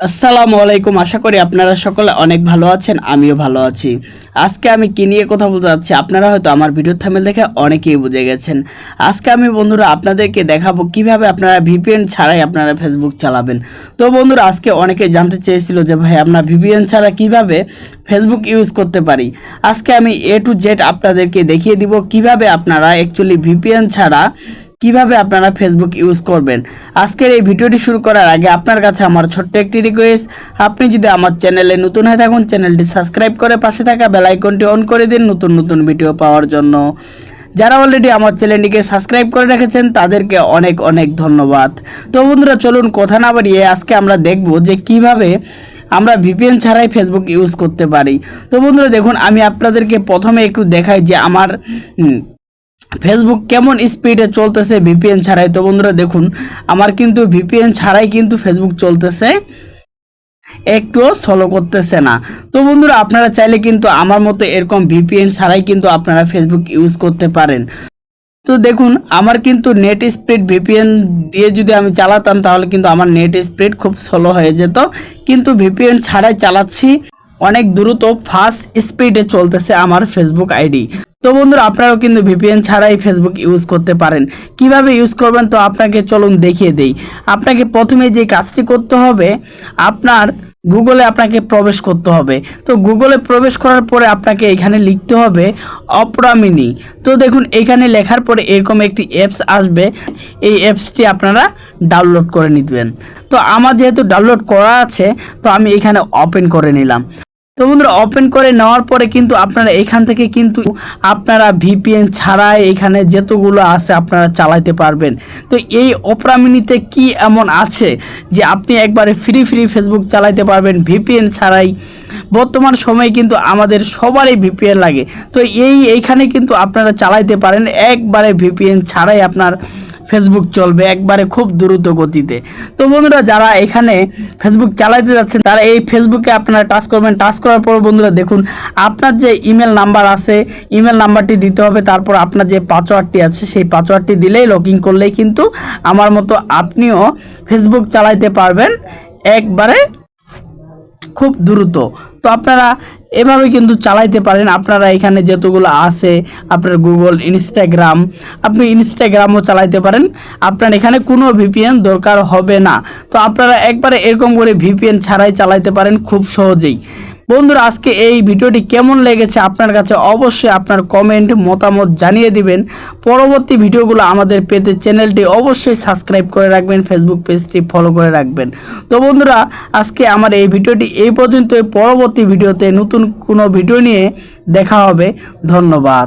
আসসালামু আলাইকুম। আশা করি আপনারা সকলে অনেক ভালো আছেন, আমিও ভালো আছি। আজকে আমি কি নিয়ে কথা বলতে যাচ্ছি, আপনারা হয়তো আমার ভিডিও থামেল দেখে অনেকেই বুঝে গেছেন। আজকে আমি বন্ধুরা আপনাদেরকে দেখাবো কীভাবে আপনারা ভিপিএন ছাড়াই আপনারা ফেসবুক চালাবেন। তো বন্ধুরা, আজকে অনেকে জানতে চেয়েছিল যে, ভাই, আমরা ভিপিএন ছাড়া কীভাবে ফেসবুক ইউজ করতে পারি? আজকে আমি এ টু জেড আপনাদেরকে দেখিয়ে দিব কীভাবে আপনারা অ্যাকচুয়ালি ভিপিএন ছাড়া কীভাবে আপনারা ফেসবুক ইউজ করবেন? আজকের এই ভিডিওটি শুরু করার আগে আপনার কাছে আমার ছোট্ট একটি রিকোয়েস্ট আপনি যদি আমার চ্যানেলে নতুন হয়ে থাকুন চ্যানেলটি সাবস্ক্রাইব করে পাশে থাকা বেল আইকনটি অন করে দিন নতুন নতুন ভিডিও পাওয়ার জন্য। যারা অলরেডি আমার চ্যানেলটিকে সাবস্ক্রাইব করে রেখেছেন, তাদেরকে অনেক অনেক ধন্যবাদ। তো বন্ধুরা, চলুন কথা না বাড়িয়ে আজকে আমরা দেখব যে কীভাবে আমরা ভিপিএন ছাড়াই ফেসবুক ইউজ করতে পারি। তো বন্ধুরা, দেখুন, আমি আপনাদেরকে প্রথমে একটু দেখাই যে আমার ফেসবুক কেমন স্পিডে চলতেছে ভিপিএন ছাড়াই? তো বন্ধুরা দেখুন, আমার কিন্তু ভিপিএন ছাড়াই কিন্তু ফেসবুক চলতেছে, একটুও স্লো করতেছে না। তো বন্ধুরা আপনারা চাইলে কিন্তু আমার মতো এরকম ভিপিএন ছাড়াই কিন্তু আপনারা ফেসবুক ইউজ করতে পারেন। তো দেখুন, আমার কিন্তু নেট স্পিড ভিপিএন দিয়ে যদি আমি চালাতাম, তাহলে কিন্তু আমার নেট স্পিড খুব স্লো হয়ে যেত। কিন্তু ভিপিএন ছাড়াই চালাচ্ছি, অনেক দ্রুত ফাস্ট স্পিডে চলতেছে আমার ফেসবুক আইডি তো বন্ধুরা, আপনারাও কিন্তু ভিপিএন ছাড়াই ফেসবুক ইউজ করতে পারেন। কীভাবে ইউজ করবেন তো আপনাকে চলুন দেখিয়ে দেই। আপনাকে প্রথমে যে কাজটি করতে হবে, আপনার গুগলে আপনাকে প্রবেশ করতে হবে। তো গুগলে প্রবেশ করার পরে আপনাকে এখানে লিখতে হবে অপরামিনি তো দেখুন, এখানে লেখার পরে এরকম একটি অ্যাপস আসবে। এই অ্যাপসটি আপনারা ডাউনলোড করে নিবেন। তো আমার যেহেতু ডাউনলোড করা আছে, তো আমি এখানে ওপেন করে নিলাম। তো বন্ধুরা ওপেন করে নেওয়ার পরে কিন্তু আপনারা এখান থেকে কিন্তু আপনারা ভিপিএন ছাড়াই এখানে যতগুলো আছে আপনারা চালাতে পারবেন। তো এই ওপরা মিনিতে কি এমন আছে যে আপনি একবারে ফ্রি ফ্রি ফেসবুক চালাতে পারবেন ভিপিএন ছাড়াই? বর্তমান সময়ে কিন্তু আমাদের সবারই ভিপিএন লাগে। তো এই, এইখানে কিন্তু আপনারা চালাইতে পারেন, একবারে ভিপিএন ছাড়াই আপনার ফেসবুক চলবে একবারে খুব দ্রুত গতিতে। তো বন্ধুরা, যারা এখানে ফেসবুক চালাতে যাচ্ছেন তারা এই ফেসবুকে আপনারা টাচ করবেন। টাচ করার পর বন্ধুরা দেখুন, আপনার যে ইমেল নাম্বার আছে ইমেল নাম্বারটি দিতে হবে, তারপর আপনার যে পাসওয়ার্ডটি আছে, সেই পাসওয়ার্ডটি দিলেই লগ ইন করলেই কিন্তু আমার মতো আপনিও ফেসবুক চালাইতে পারবেন একবারে খুব দ্রুত। তো আপনারা এভাবে কিন্তু চালাইতে পারেন। আপনারা এখানে যতগুলো আছে, আপনার গুগল ইনস্টাগ্রাম আপনি ইনস্টাগ্রামও চালাইতে পারেন। আপনার এখানে কোনো ভিপিএন দরকার হবে না। তো আপনারা একবারে এরকম করে ভিপিএন ছাড়াই চালাইতে পারেন খুব সহজেই। বন্ধুরা, আজকে এই ভিডিওটি কেমন লেগেছে আপনার কাছে অবশ্যই আপনার কমেন্ট মতামত জানিয়ে দিবেন। পরবর্তী ভিডিওগুলো আমাদের পেতে চ্যানেলটি অবশ্যই সাবস্ক্রাইব করে রাখবেন ফেসবুক পেজটি ফলো করে রাখবেন। তো বন্ধুরা, আজকে আমার এই ভিডিওটি এই পর্যন্ত পরবর্তী ভিডিওতে নতুন কোনো ভিডিও নিয়ে দেখা হবে। ধন্যবাদ।